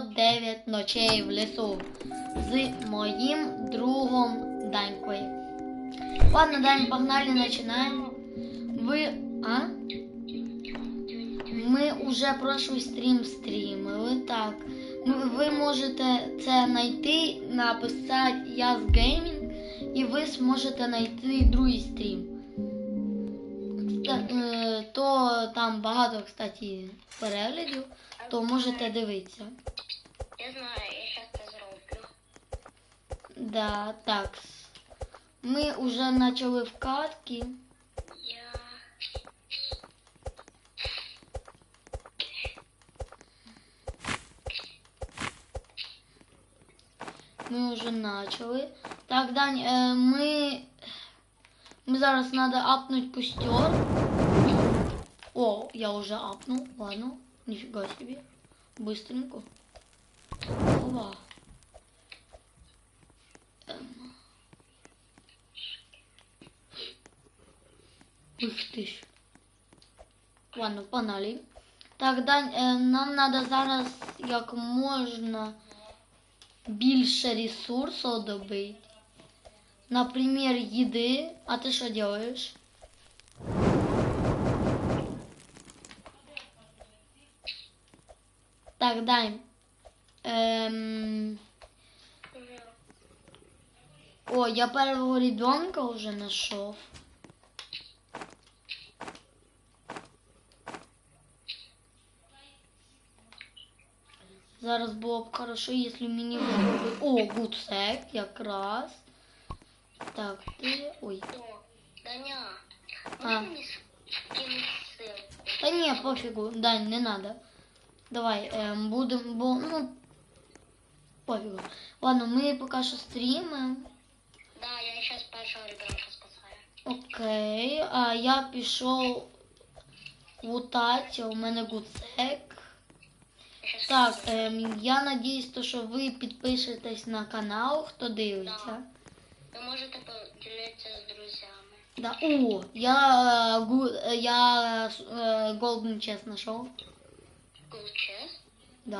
909 ночей в лісу з моїм другом Данькою. Ладно, Дань, погнали, починаємо. Ви. А? Ми уже прошлий стрім стрімили. Так. Ви- можете це знайти, написати Яз Геймінг, і ви зможете знайти другий стрім. Кста- там багато, кстати, переглядів, то можете дивитися. Я знаю, я сейчас це зроблю. Да, так. Ми вже почали в катки. Я. Ми вже почали. Так, Дань, е, ми. Ми зараз треба апнуть костер. О, я уже апнул. Ладно, нифига себе. Быстренько. Ова. Эм. Ух ти ж. Ладно, погнали. Так, Дань, е, нам треба зараз як можна більше ресурсів добити. Например, їди. А ти що делаешь? Так, дай. Ем... О, я первого ребенка уже нашел. Зараз було б хорошо, якщо мені виробили. О, гуцек якраз. Так, ти. Ой. Даня, А. скинути ссылку? Та ні, пофігу, Дань, не надо. Давай, ем, будемо, бо, ну, пофігу. Ладно, ми поки що стрімимо. Да, я сейчас першого ребенка спасаю. Окей, а я пішов лутати, у мене гуцек. Так, ем, я надіюсь, то, що ви підпишетесь на канал, хто дивиться. Ви можете поділитися з друзями. Да. О, я, е, гу, е, я е, Golden Chest знайшов. Cool chest. Да.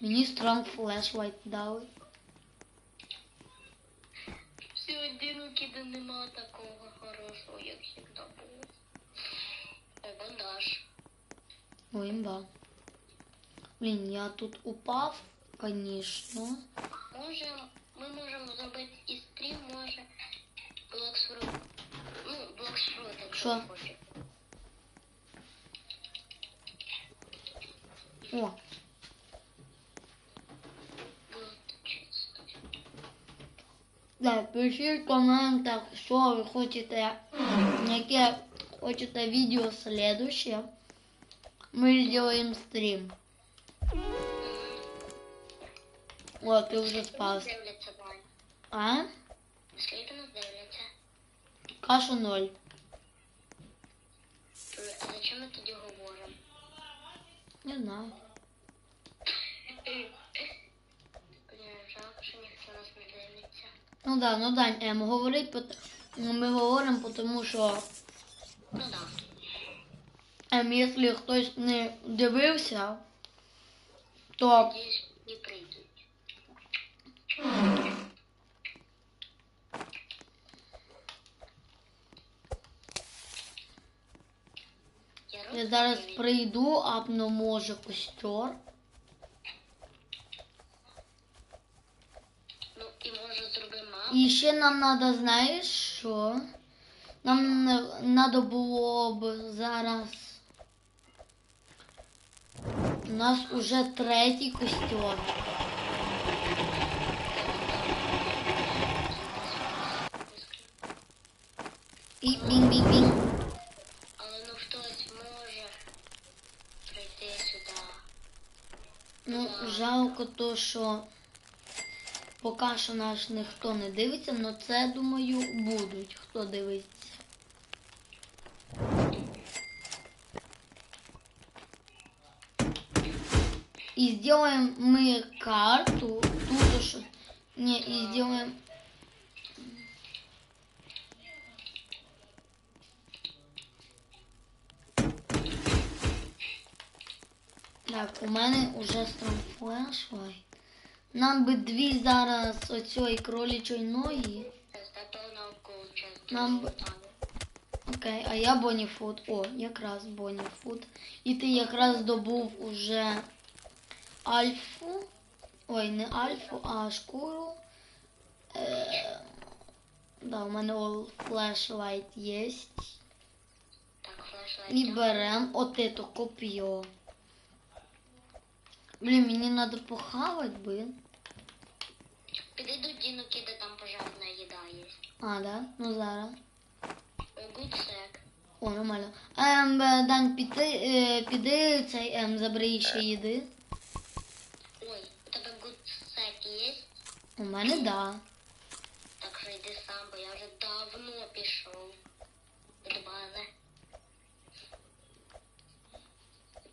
Мені Strong Flashlight дали. Сьогодні у кіда нема такого хорошого, як завжди було. О, бандаж. О, имба. Блін, я тут упав, конечно. Може, ми можемо зробити і стрім, може. Блоксфрут. Ну, блоксфрут, якщо Що? хочете. пишіть в коментах, що ви хочете, яке хочете відео следующее. Ми сделаем стрім. О, ти вже спав. Дивляться, Вань. А? Скільки нас дивляться? Кашу ноль. А зачем ми тоді говоримо? Не знаю. Ну да, ну да, ем, говорить, пот- ми говоримо, тому що Ну да. ем, якщо хтось не дивився, то не прийдуть. Я я зараз прийду, апну може костер. Ну, і може зробимо мапу. І ще нам треба, знаєш що? Нам треба було б зараз. У нас уже третій костер. І бінг-бінг-бінг. Але ну хтось може прийти сюди. Ну, жалко то, що поки що наш ніхто не дивиться, але це, думаю, будуть, хто дивиться. І зробимо ми карту, тут що... Не, і зробимо... Так, у мене уже стром флешлайт. Нам би дві зараз оцієї кролічої ноги. Нам б- Окей, а я Боніфуд. О, якраз Боніфуд. І ти якраз добув уже альфу. Ой, не альфу, а шкуру. Е, да, у мене all флешлайт є. І берем от это коп'є. Блін, мені треба похавати би. Піди до Дінуки, де там пожарна їда є. А, да? Ну зараз. Good sec. О, нормально. Ем, е, Дань, піди, е, піди цей ем, забери ще їди. Ой, у тебе sec є? У мене да. Так що йди сам, бо я вже давно пішов. До бази.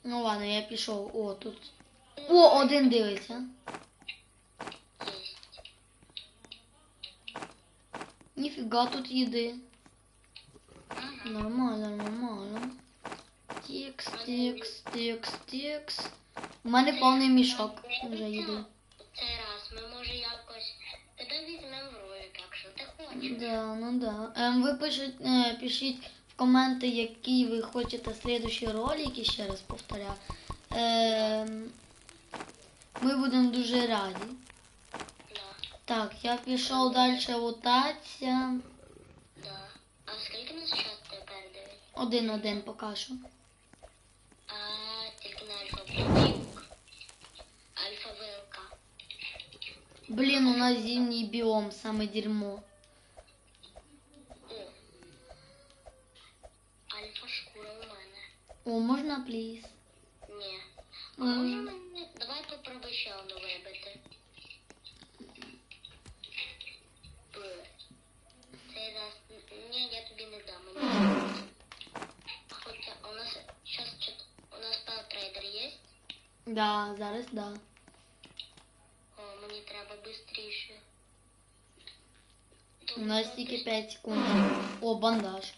Ну ладно, я пішов. О, тут. О, один дивиться. Ніфіга тут їди. Нормально, нормально. Тікс, тікс, тікс, тікс. У мене повний мішок вже їди. Цей раз ми може якось тебе візьмемо в ролик, якщо ти хочеш. Да, ну да. Ем, ви пишіть, пишіть в коменти, які ви хочете слідущі ролики, ще раз повторяю. Ем, ми будемо дуже раді. Да, Так, я пішов далі лутатися. да. А скільки нас час тепер дивить? Один-один поки що. А тільки на альфа блок. Альфа вилка. Блін, у нас зимній біом, саме дерьмо. Альфа шкура у мене. О, можна пліз? Ні. А М. може мені. Давай попробуй ще одну вибити. Б. Цей раз. Ні, я тобі не дам. Мені. Хоча у нас щас чот- у нас трейдер є. Да, зараз да. О, мені треба швидше. У нас тільки 5 секунд. О, бандаж.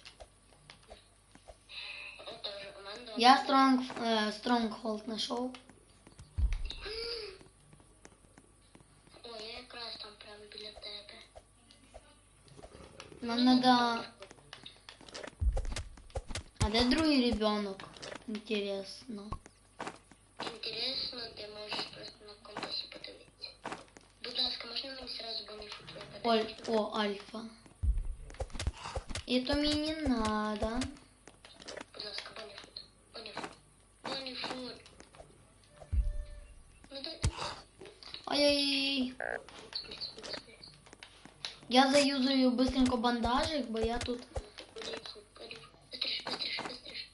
О, теж у мене два. Я стронг, е, стронгхолд знайшов. О, я якраз там прямо біля тебе. Нам надо... А де другий ребенок? Інтересно. Інтересно, ти можеш просто на компасі подивитися. Будь ласка, можна мені сразу боніфут Оль, випадати? о, альфа. Это мне не надо. Будь ласка, боніфут. Боніфут. Боніфут. Ну дай. Ай-яй-яй. Я заюзаю быстренько бандажик, бо я тут... Боніфут, боніфут. Быстріше, быстріше, быстріше.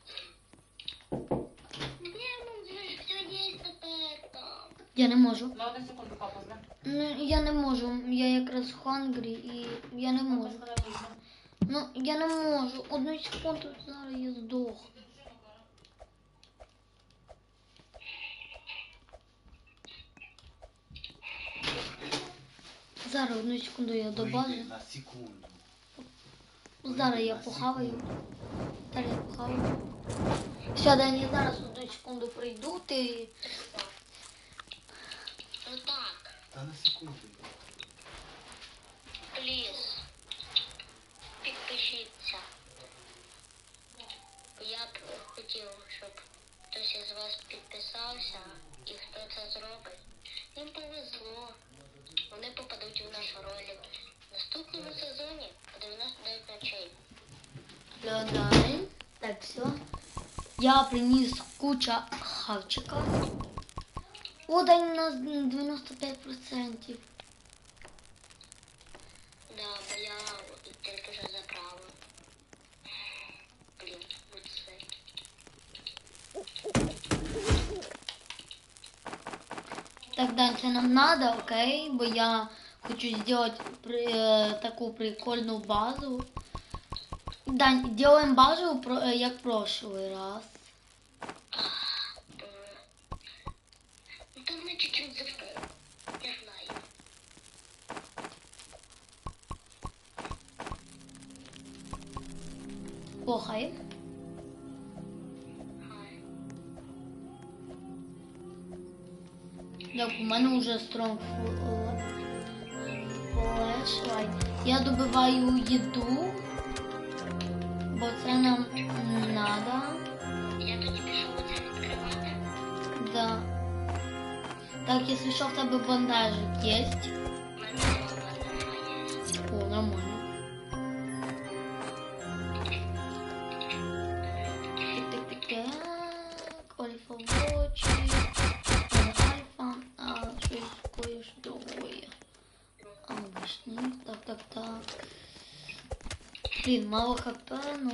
Ні, ну вже ж все є тепер там. Я не можу. На одну секунду папа, да? Ну, я не можу. Я якраз хангрі і я не можу. Ну, я не можу. Одну секунду зараз я здох. Зараз одну секунду я до бази. На секунду. Зараз я похаваю. Зараз я похаваю. Все, Дань, я зараз одну секунду прийду, ти. Ну так, Та на секунду. пліз. Підпишіться. Я б хотів, щоб хтось із вас підписався і хто це зробить. Їм повезло. Вони попадуть у наш ролик. В наступному сезоні по 99 ночей. Алло, Дань. Так, все. Я приніс куча хавчика. Удань нас 95%. Да, бо я тільки вже заправив. Блін, будь це. Так, дальше нам надо, окей? Бо я хочу сделать при, э, такую прикольную базу. Да, делаем базу, про- е, як прошлый раз. Стронг. Я добиваю їду, бо це нам надо. Я тоді пішов оце відкривати. Да. Так, якщо що, в тебе бандажик є. Блін, мало хп, ну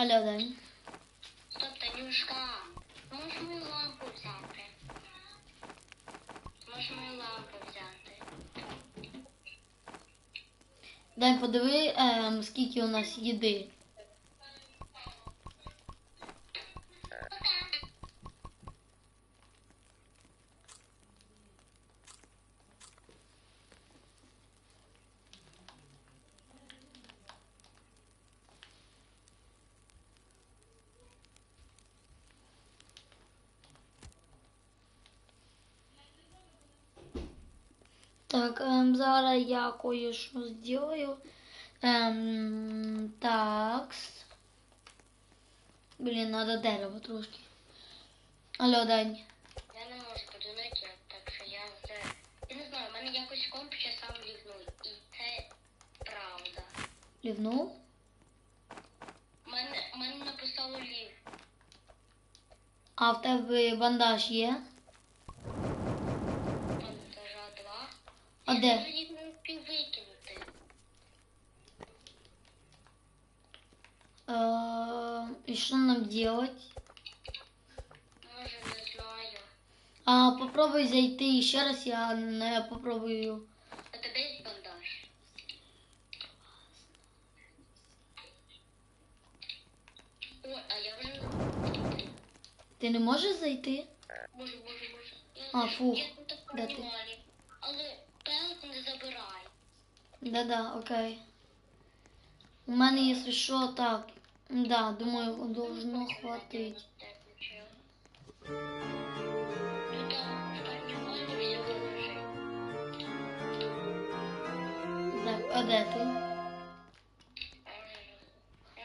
Алло, Дань. Стоп, Танюшка, можеш мою лампу взяти? Можеш мою лампу взяти? Дай подиви, ем, скільки у нас їди. Так, ем, зараз я кое-що зроблю. Ем, так. Блін, надо дерево трошки. Алло, Дань. Я не можу подзвонити, так що я вже... Я не знаю, в мене якось комп ще сам лігнув. І це правда. Лівнув? Мене, мене написало лів. А в тебе бандаж є? Монтажа 2. А я де? навіть Е, і що нам делать? Може, не знаю. А попробуй зайти ще раз, я не попробую. А тебе є бандаж? Ой, а я вже... Ти не можеш зайти? Можу, можу, можу. Я, А, фух. Де ти? Але пелк не забирай. Да-да, окей. У мене, якщо що, так. Да, думаю, должно хватить. Так, а де ти? Я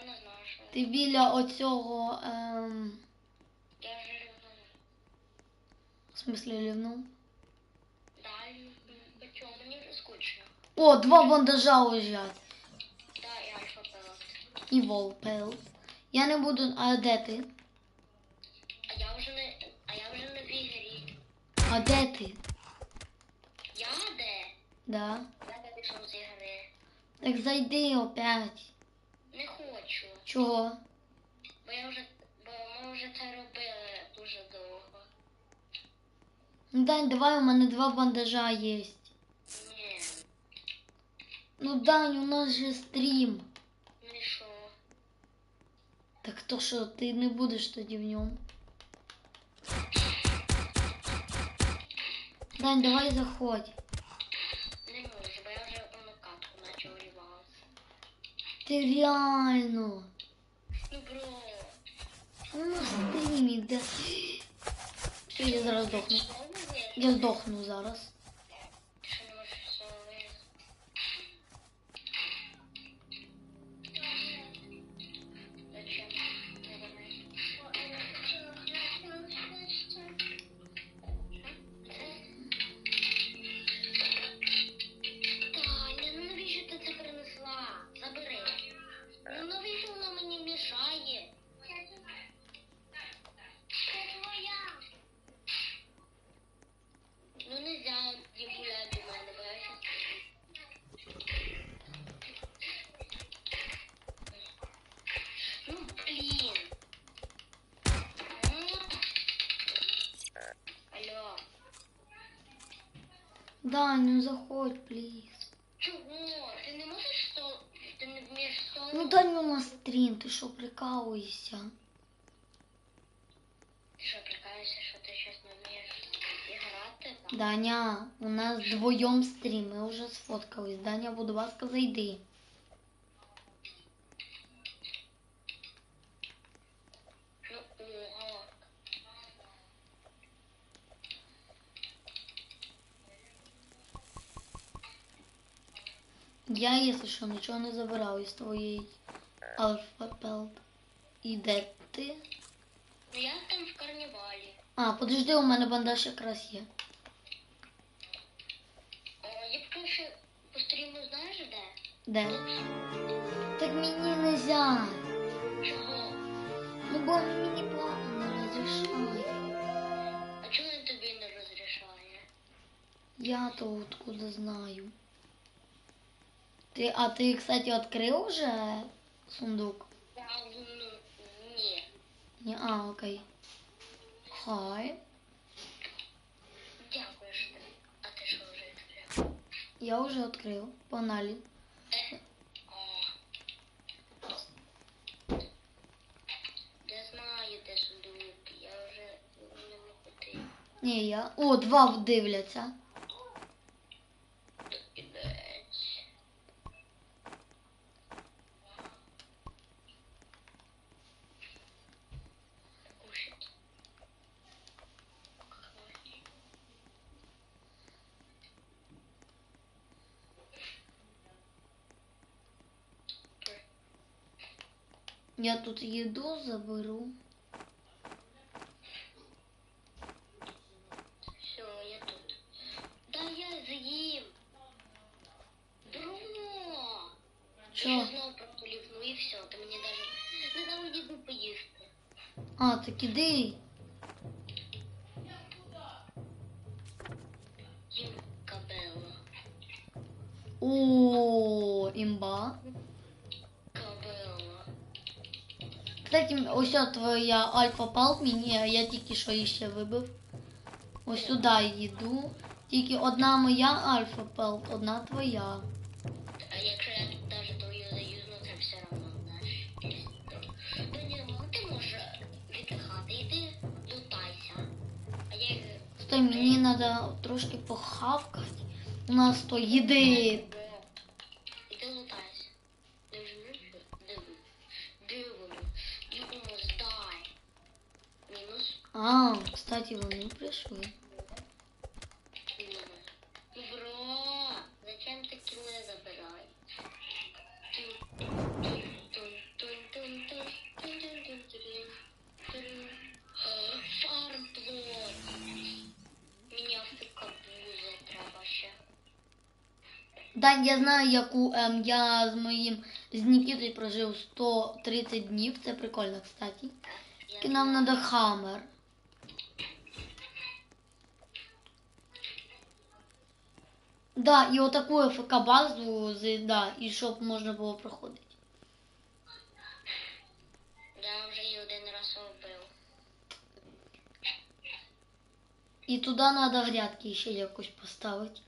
не знаю, що. Ти біля оцього, ем, Я вже люблю. в смислі лівнув? Далі. Бачу, мені вже скучно. О, два бандажа лежать. І волпел. Я не буду. А де ти? А я вже не... А я вже не в ігрі. А де ти? Я де? Да. Я не пішов з ігри. Так зайди опять. Не хочу. Чого? Бо я вже... Бо ми вже це робили дуже довго. Ну Дань, давай, у мене два бандажа є. Ні. Ну Дань, у нас же стрім. Ну то що, ти не будеш тоді в ньому? Дань, давай заходь. Не можу, бо я вже на катку почав ріватися. Ти реально. Ну, бро. На стрімі, де. Я зараз здохну. Я здохну зараз. Даню, заходь, плиз. Чого? Ти не можеш стол... Ти не вмієш стол... Ну Даню на стрім, ти що прикалуєшся? Ти що, прикаєшся, що ти щось не вмієш грати? Даня, у нас вдвоєм стрім, ми вже сфоткались. Даня, будь ласка, зайди. Ну, ого. Я, якщо що, нічого не забирав із твоєї альфа-пелт. І де ти? Ну я там в карнівалі. А, подожди, у мене бандаж якраз є. О, я поки що по знаєш де? Де? Так мені нельзя. Чого? Ну бо мені платно не розрішає. А чого він тобі не розрішає? Я то откуда знаю. Ти, а ти, кстати, відкрив вже сундук? Ні. Ні, а, окей. Хай. А ти що вже відкрив? Я вже відкрив. Погнали. Я знаю, де сундук. Я вже в ньому ходив. Ні, я. О, два дивляться. Я тут еду заберу. Все, я тут. Да я з'їм. Бро! Що? Я знову просто ну і все. Ти мені даже не дав їду поїсти. А, так іди. Ось твоя альфа палк мені, а я тільки що її ще вибив. Ось сюди їду. Тільки одна моя альфа палк, одна твоя. А якщо я даже твою заюзну, це все одно, знаєш. Ну ні, ну ти можеш віддихати, іди лутайся. А я. Стой, мені треба трошки похавкати. У нас то їди. А, кстати, вони прийшли. Бро, зачем ты килы забирай? Фармплот. Меня фикабуза треба ще. Дань, я знаю, яку ем, я з моїм з Нікітою прожив 130 днів. Це прикольно, кстати. Тільки нам треба хаммер. Да, і отаку ФК базу, з- да, і щоб можна було проходити. Я вже її один раз вбив. І туди треба грядки ще якось поставити.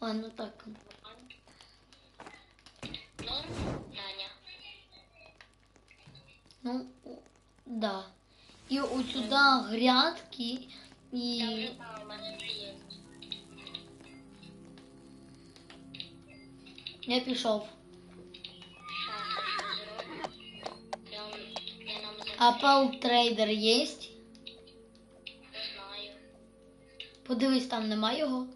Ладно, так. Норм, Даня. Ну, о, да. І от сюди грядки і. Я пішов. Apple трейдер є? Не знаю. Подивись, там нема його.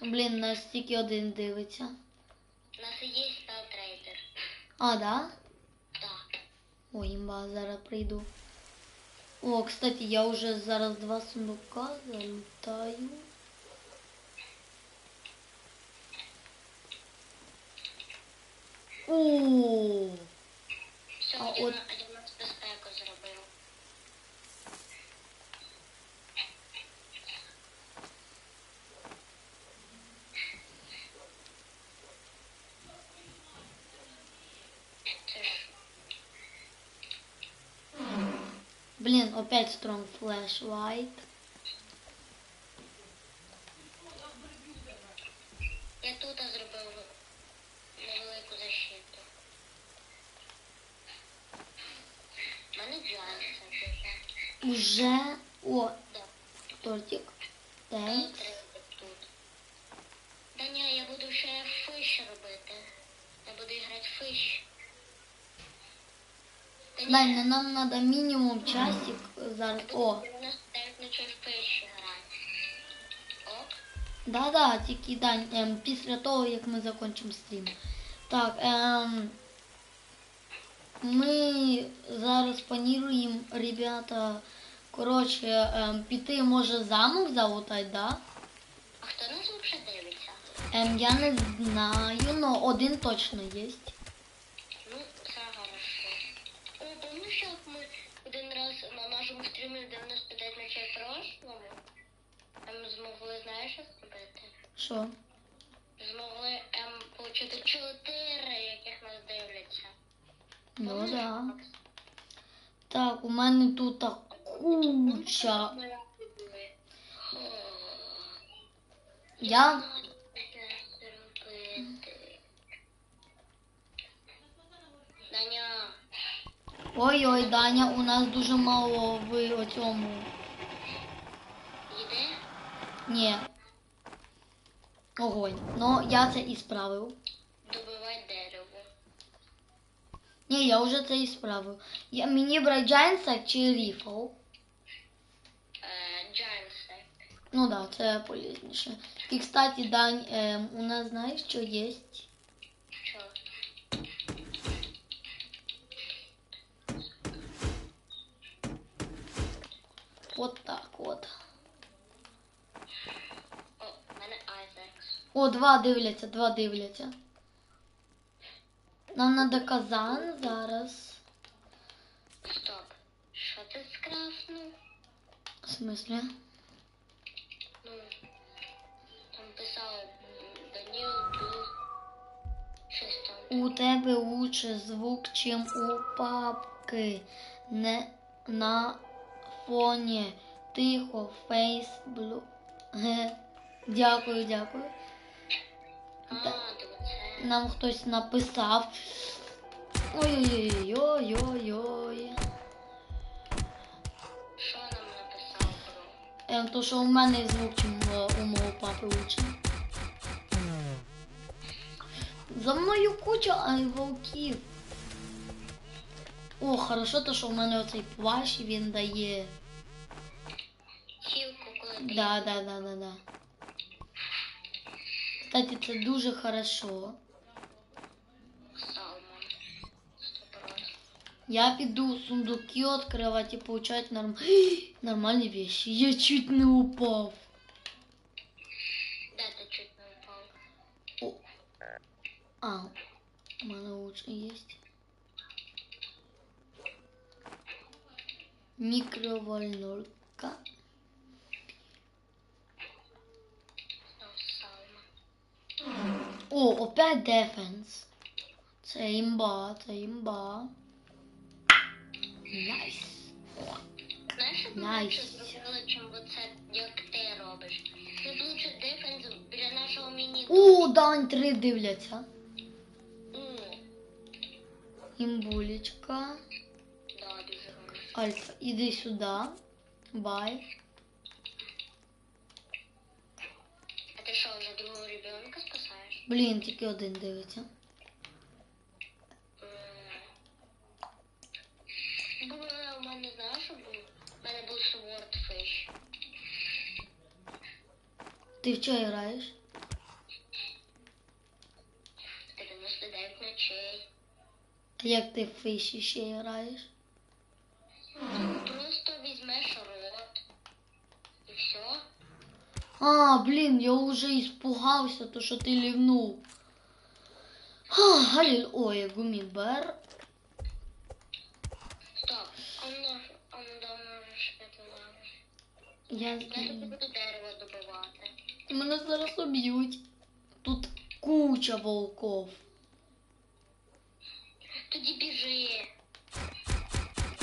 Е! Блін, нас тільки один дивиться. У нас і є спелтрейдер. А, да? Так. Ой, имба, зараз прийду. О, кстати, я уже зараз два сундука залетаю. О, Все, А я, от- на, я в нас безпеку зробив. опять strong flashlight. Я тут зробив невелику защиту. У мене джайса. Уже. О, Да. тортик. Тут. Да ні, я буду ще фиш робити. Я буду грати фиш. Даня, нам надо мінімум часик зараз. О, 99 ночей в фиш грати. Оп. да-да, тільки Дань, ем, після того, як ми закінчимо стрім. Так, ем, ми зараз плануємо, ребята, коротше, ем, піти, може, замок залутати, да? А хто нас взагалі дивиться? Ем, я не знаю, но один точно є. Ну, це хорошо. О, помниш, як ми один раз на нашому стрімі 99 ночей прошлому? Ем, змогли, знаєш, що зробити? Що? Змогли ем, отримати чотири, яких нас дивляться. Ну да. Так, у мене тут так куча. Я Даня, Ой-ой, Даня, у нас дуже мало в оцьому. Ні. Огонь. Ну, я це і справив. Добивай дерево. Ні, я вже це і справив. Я, мені брати Giant чи Ріфл? Е, Giant Ну да, це полезніше. І, кстати, Дань, ем, у нас знаєш, що є? Що? От так от. О, в мене Айзекс. О, два дивляться, два дивляться. Нам надо казан зараз. Стоп. Що ти скрафнув? В смислі? Ну, там писало Даніл плюс щось там. У тебе лучше звук, чим у папки. Не на фоні. Тихо, фейс. Ге. Дякую, дякую. Нам хтось написав. Ой-ой-ой-ой-ой-ой. Що нам написав? Ем, то, що у мене звук, чим е, у мого папи лучше. За мною куча вовків. О, хорошо, то, що в мене оцей плащ, він дає. Хілку, коли Да, да, да, да, да. Кстати, це дуже хорошо. Салмон. Стопорос. Я піду сундуки відкривати і получати норм... нормальні вещи. Я чуть не упав. Де ти чуть не впав? О. А, у мене лучше є. Мікровольнурка. О, опять дефенс. Це імба, це імба. Найс. Знаєш, що б Найс. лучше зробили, чим оце, як ти робиш? Ми б лучше дефенс біля нашого міні. О, Дань, три дивляться. Ну, Імбулечка. да, дуже. Альфа, іди сюди. Бай. А ти що, вже другого ребенка спасаєш? Блін, тільки один дивиться. Бо у мене, знаєш, що був? У мене був Swordfish. Ти в що граєш? 99 ночей. Як ти в фиші ще граєш? Просто візьмеш рот. І все. А, блін, я вже іспугався, то що ти лівнув. А, Галіль, ой, гумібер. Стоп. Можеш п'яти лавиш. Я знаю. буду дерево добивати. Мене зараз уб'ють. Тут куча волков. Тоді біжи.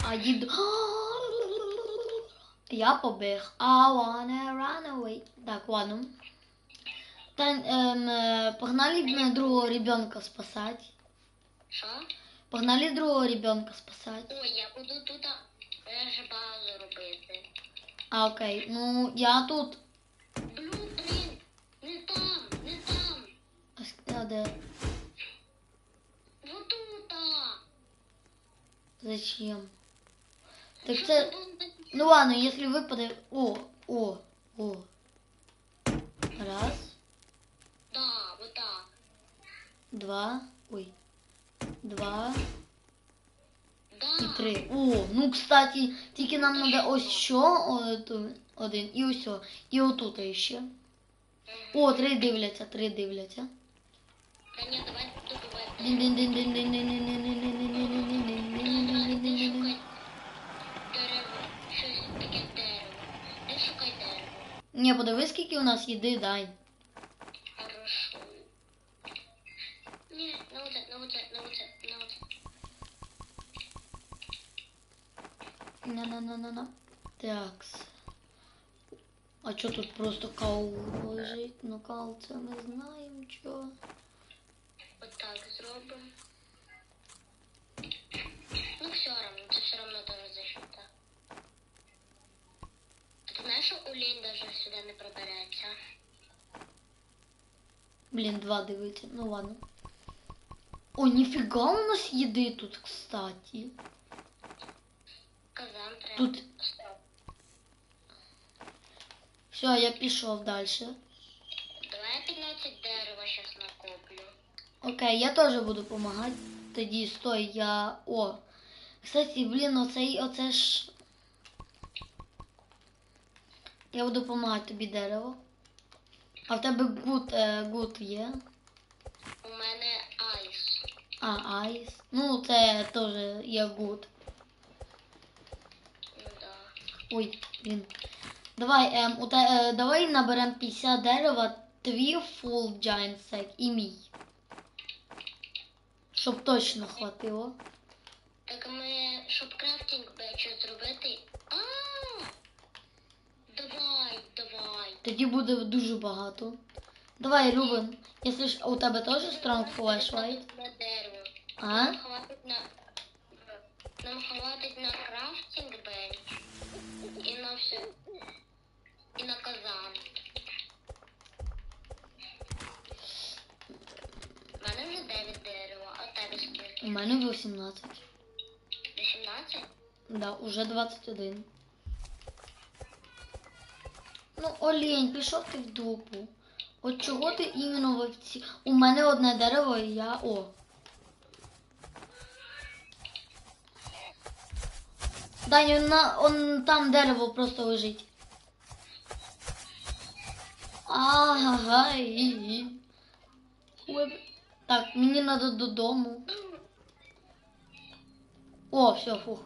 А їду. Я побіг. I wanna run away. Так, ладно. Та, ем, е, погнали мене другого ребенка спасати. Що? Погнали другого ребенка спасати. Ой, я буду тут е, ж базу робити. А, окей. Ну, я тут. Блюпринт! Не там, не там. А де? Вот тут. Зачем? Так Що це. Тут? Ну ладно, если выпадет... О, о, о. Раз, Да, вот так. два, ой. Два Да. і три. О, ну, кстати, тільки нам надо ось що один і ось. І отут ще. О, три дивляться, три дивляться. Та ні, давай дин дин дин дин дин дин дин дин дин дин дин дин дин дин Дерево. Щось таке дерево. Не шукай дерево. Ні, подивись, скільки у нас їди, дай. Хорошо. Ні, на оце, на оце, на оце, на оце. На-на-на-на-на. Такс. А що тут просто кал лежить? Ну кал це ми знаємо чого. Отак зробимо. Ну все равно, це все равно теж защита. А олень даже сюди не пробереться? Блін, два дивиться. Ну ладно. О, ніфіга у нас їди тут, кстати. Казан треба. Тут все, я пішов далі. Давай я 15 дерева зараз накоплю. Окей, я теж буду допомагати. Тоді стой, я. О. Кстати, блін, оцей, оце ж. Я буду допомагати тобі дерево. А в тебе гуд, е, гуд є. У мене айс. А, айс. Ну, це теж є гуд. Ну да. Ой, блін. Давай, ем, у те, е, давай наберемо 50 дерева, твій full giant sack і мій. Щоб точно хватило. Так ми, щоб крафтинг бечу зробити. А! Давай, давай. Тоді буде дуже багато. Давай, Рубен, якщо ж у тебе теж. На дерево. А? Нам хватить на... Крафтинг бенч. І на все. І на казан. У мене вже 9 дерева, а в тебе У мене 18. 18? Да, уже 21. Ну, олень, пішов ти в дупу. От чого ти іменно в овці? У мене одне дерево і я. О. Даня, на, он там дерево просто лежить. Ага. Так, мені треба додому. О, все, фух.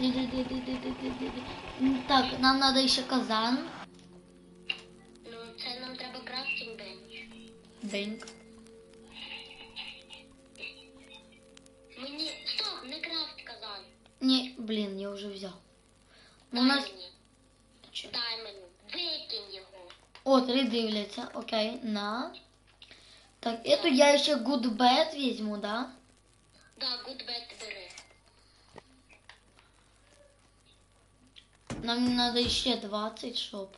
Ди-ди-ди-ди-ди-ди-ди-ди. М, Так, нам надо ще казан. Ну, це нам треба крафтинг бенч. Деньк. Мені. Стоп, не крафт казан. Ні, блін, я вже взяв. Ну, Дай у нас... мені. Чо? Дай мені. Викинь його. О, три дивляться. Окей, на. Так, эту я ще good bad візьму, да? Да, гудбет бери. Нам надо ще 20, щоб.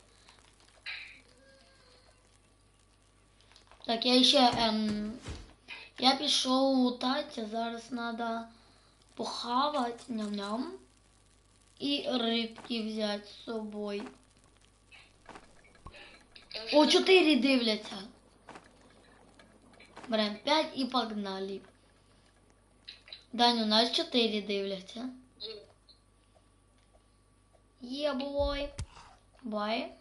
Так, я ще ем, я пішов лутати, зараз надо похавати ням-ням. І рибки взяти з собою. О, 4 дивляться. Берем 5 і погнали. Дань, у нас 4 дивляться. Yeah, boy. Bye.